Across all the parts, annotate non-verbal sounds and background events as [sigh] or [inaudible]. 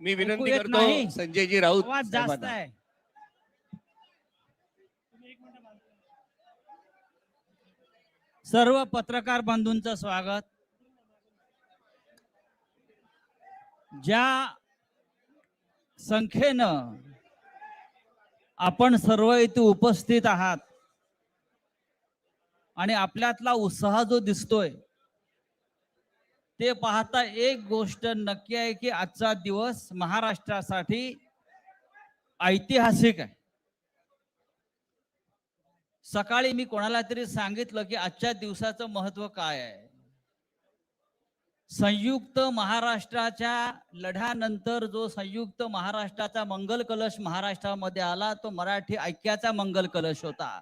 मी विनंती येत नाही. करतो संजयजी राऊत आवाज जास्त साहेबांना. आहे सर्व पत्रकार बंधूंचं स्वागत ज्या संख्येनं आपण सर्व इथे उपस्थित आहात आणि आपल्यातला उत्साह जो दिसतोय ते पाहता एक गोष्ट नक्की आहे की आजचा दिवस महाराष्ट्रासाठी ऐतिहासिक आहे. सकाळी मी कोणाला तरी सांगितलं की आजच्या दिवसाचं महत्त्व काय आहे? संयुक्त महाराष्ट्राच्या लढ्यानंतर जो संयुक्त महाराष्ट्राचा मंगल कलश महाराष्ट्रामध्ये आला तो मराठी ऐक्याचा मंगल कलश होता.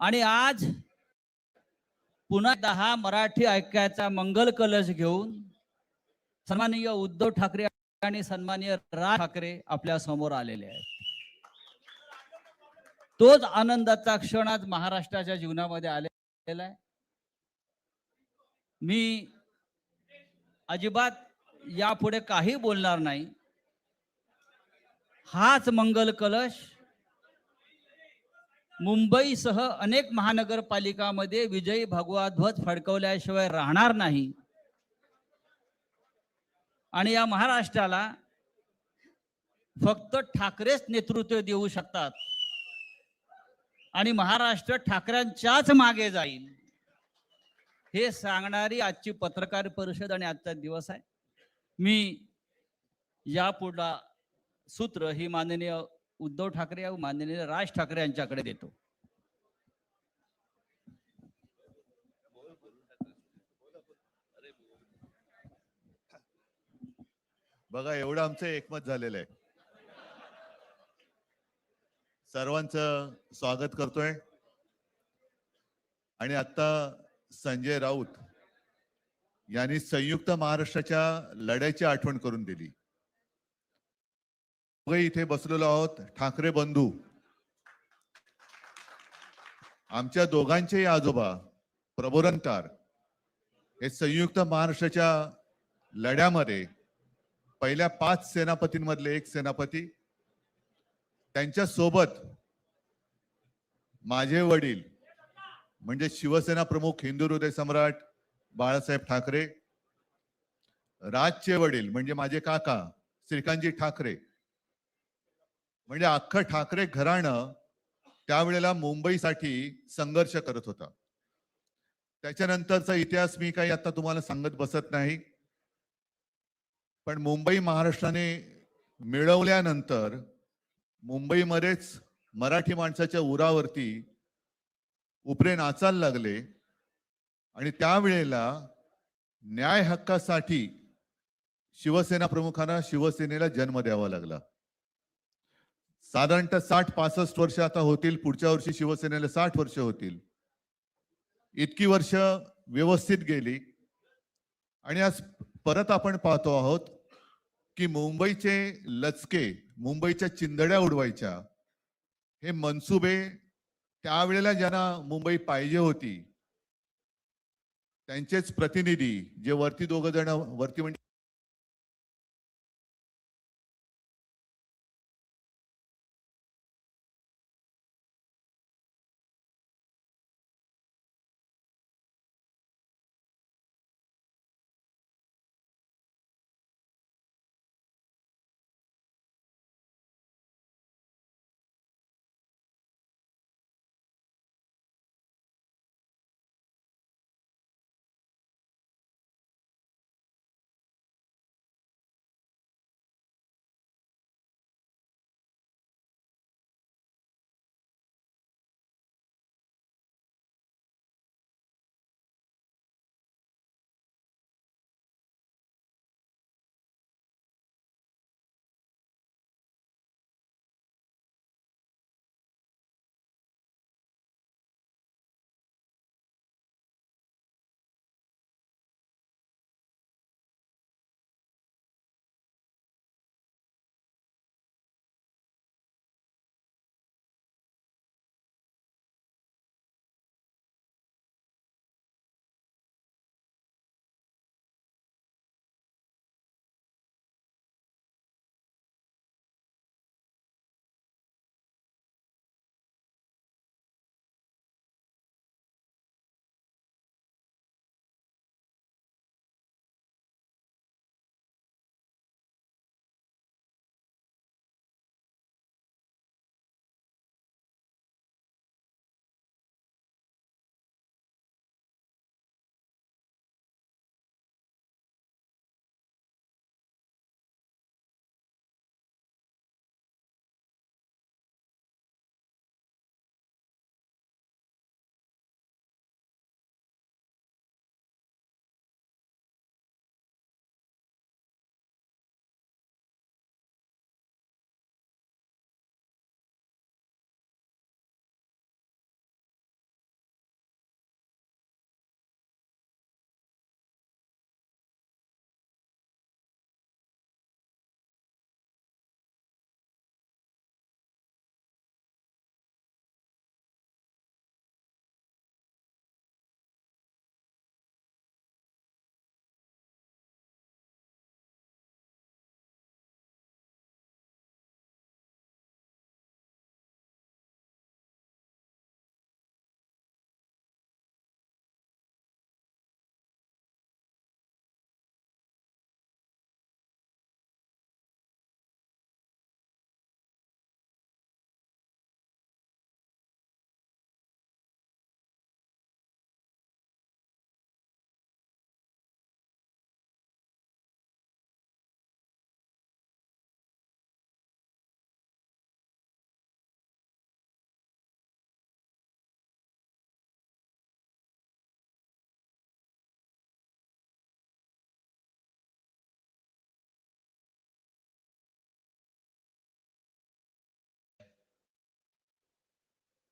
आणि आज पुन्हा दहा मराठी ऐक्याचा मंगल कलश घेऊन सन्माननीय उद्धव ठाकरे आणि सन्माननीय राज ठाकरे आपल्यासमोर आलेले आहेत. तोच आनंदाचा क्षण आज महाराष्ट्राच्या जीवनामध्ये आलेला आहे. मी अजिबात यापुढे काही बोलणार नाही. हाच मंगल कलश मुंबईसह अनेक महानगरपालिकामध्ये विजयी भगवा ध्वज फडकवल्याशिवाय राहणार नाही. आणि या महाराष्ट्राला फक्त ठाकरेच नेतृत्व देऊ शकतात. आणि महाराष्ट्र ठाकरेंच्याच मागे जाईल. हे सांगणारी आजची पत्रकार परिषद आणि आजचा दिवस आहे. मी यापुढला सूत्र ही माननीय उद्धव ठाकरे व माननीय राज ठाकरे यांच्याकडे देतो. बघा एवढं आमचं एकमत झालेलं आहे. सर्वांचं स्वागत करतोय. आणि आता संजय राऊत यांनी संयुक्त महाराष्ट्राच्या लढ्याची आठवण करून दिली. दोघे इथे बसलेलो आहोत ठाकरे बंधू. आमच्या दोघांचेही आजोबा प्रबोधनकार हे संयुक्त महाराष्ट्राच्या लढ्यामध्ये पहिल्या पाच सेनापतींमधले एक सेनापती. त्यांच्यासोबत माझे वडील म्हणजे शिवसेना प्रमुख हिंदू हृदय सम्राट बाळासाहेब ठाकरे राजचे वडील म्हणजे माझे काका श्रीकांतजी ठाकरे म्हणजे अख्खं ठाकरे घराणं त्यावेळेला मुंबईसाठी संघर्ष करत होता. त्याच्यानंतरचा इतिहास मी काही आता तुम्हाला सांगत बसत नाही. पण मुंबई महाराष्ट्राने मिळवल्यानंतर मुंबईमध्येच मराठी माणसाच्या उरावरती उपरे नाचायला लागले आणि त्यावेळेला न्याय हक्कासाठी शिवसेना प्रमुखांना शिवसेनेला जन्म द्यावा लागला. साधारणतः साठ पासष्ट वर्ष आता होतील पुढच्या वर्षी शिवसेनेला साठ वर्ष होतील. इतकी वर्ष व्यवस्थित गेली. आणि आज परत आपण पाहतो आहोत की मुंबईचे लचके मुंबईच्या चिंदड्या उडवायच्या हे मनसुबे त्यावेळेला ज्यांना मुंबई पाहिजे होती त्यांचेच प्रतिनिधी जे वरती दोघ जण वरती म्हणजे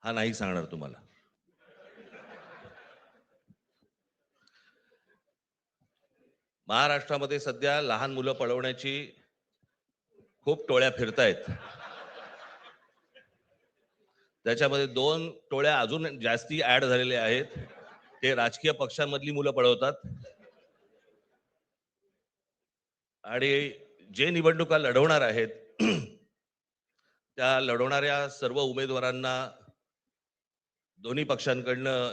हा नाही सांगणार तुम्हाला. महाराष्ट्रामध्ये सध्या लहान मुलं पळवण्याची खूप टोळ्या फिरतायत. त्याच्यामध्ये दोन टोळ्या अजून जास्ती ऍड झालेल्या आहेत. ते राजकीय पक्षांमधली मुलं पळवतात. आणि जे निवडणुका लढवणार आहेत [clears throat] त्या लढवणाऱ्या सर्व उमेदवारांना दोन्ही पक्षांकडनं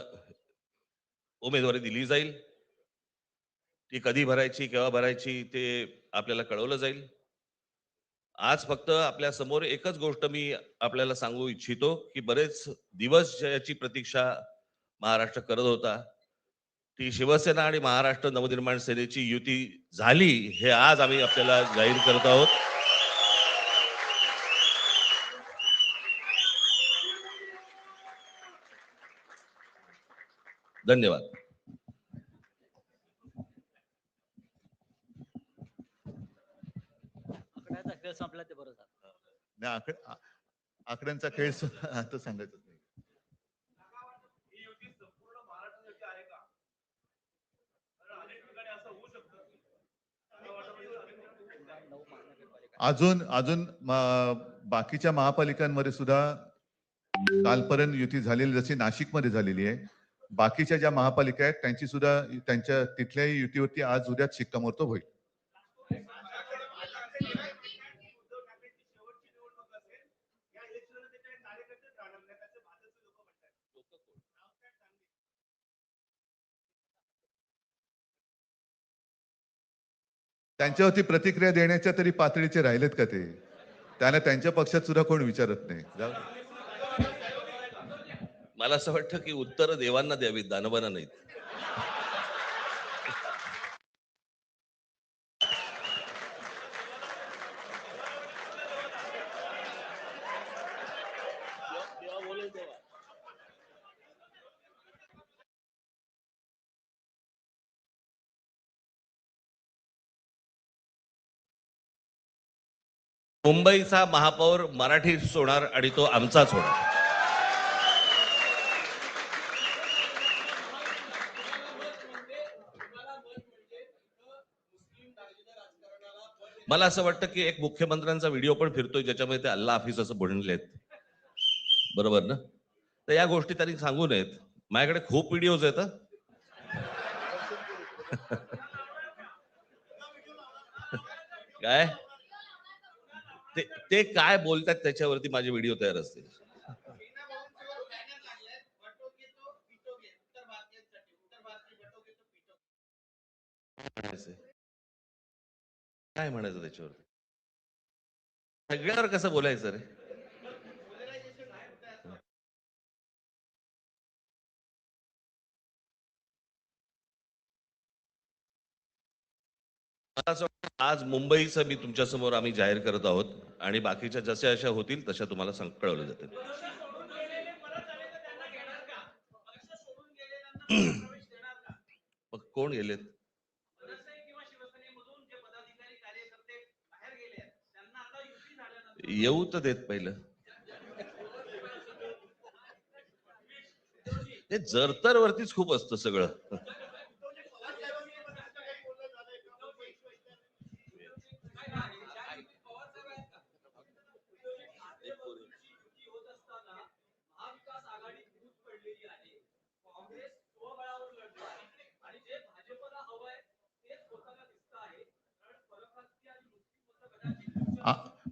उमेदवारी दिली जाईल. ती कधी भरायची केव्हा भरायची ते आपल्याला कळवलं जाईल. आज फक्त आपल्यासमोर एकच गोष्ट मी आपल्याला सांगू इच्छितो की बरेच दिवस याची प्रतीक्षा महाराष्ट्र करत होता. ती शिवसेना आणि महाराष्ट्र नवनिर्माण सेनेची युती झाली हे आज आम्ही आपल्याला जाहीर करत आहोत. धन्यवाद. आकड्याचा खेळ संपला ते बरं झालं. नाही, आकड आ- आकड्यांचा खेळ स- आता सांगायचं नाही. अजून अजून म- बाकीच्या महापालिकांमध्ये सुद्धा कालपर्यंत युती झालेली जशी नाशिकमध्ये झालेली आहे बाकीच्या ज्या महापालिका आहेत त्यांची सुद्धा त्यांच्या तिथल्याही युतीवरती आज उद्याच शिक्कामोर्तब होईल. त्यांच्यावरती प्रतिक्रिया देण्याच्या तरी पातळीचे राहिलेत का ते? त्याला त्यांच्या पक्षात सुद्धा कोण विचारत नाही. मला असं वाटतं की उत्तर देवांना द्यावीत दानवांना नाहीत. मुंबईचा महापौर मराठी सोडणार आणि तो आमचाच होणार. मला असं वाटतं की एक मुख्यमंत्र्यांचा व्हिडिओ पण फिरतोय ज्याच्यामध्ये ते अल्ला हाफिज असं बनलेत बरोबर ना? तर या गोष्टी त्यांनी सांगू नयेत. माझ्याकडे खूप व्हिडिओज आहेत. [laughs] काय? ते ते काय बोलतात त्याच्यावरती माझे व्हिडिओ तयार असतील? [laughs] काय म्हणायचं त्याच्यावरती? सगळ्यावर कसं बोलायचं रे? मला असं वाटतं आज मुंबईचं मी तुमच्यासमोर आम्ही जाहीर करत आहोत आणि बाकीच्या जशा अशा होतील तशा तुम्हाला कळवलं जातील. मग कोण गेलेत? येऊ तर देत पहिलं. ते जरतर वरतीच खूप असतं सगळं आ-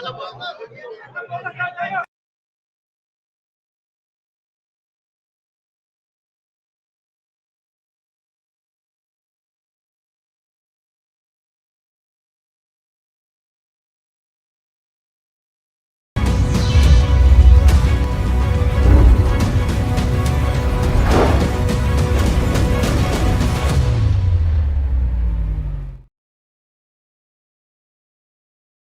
Fala.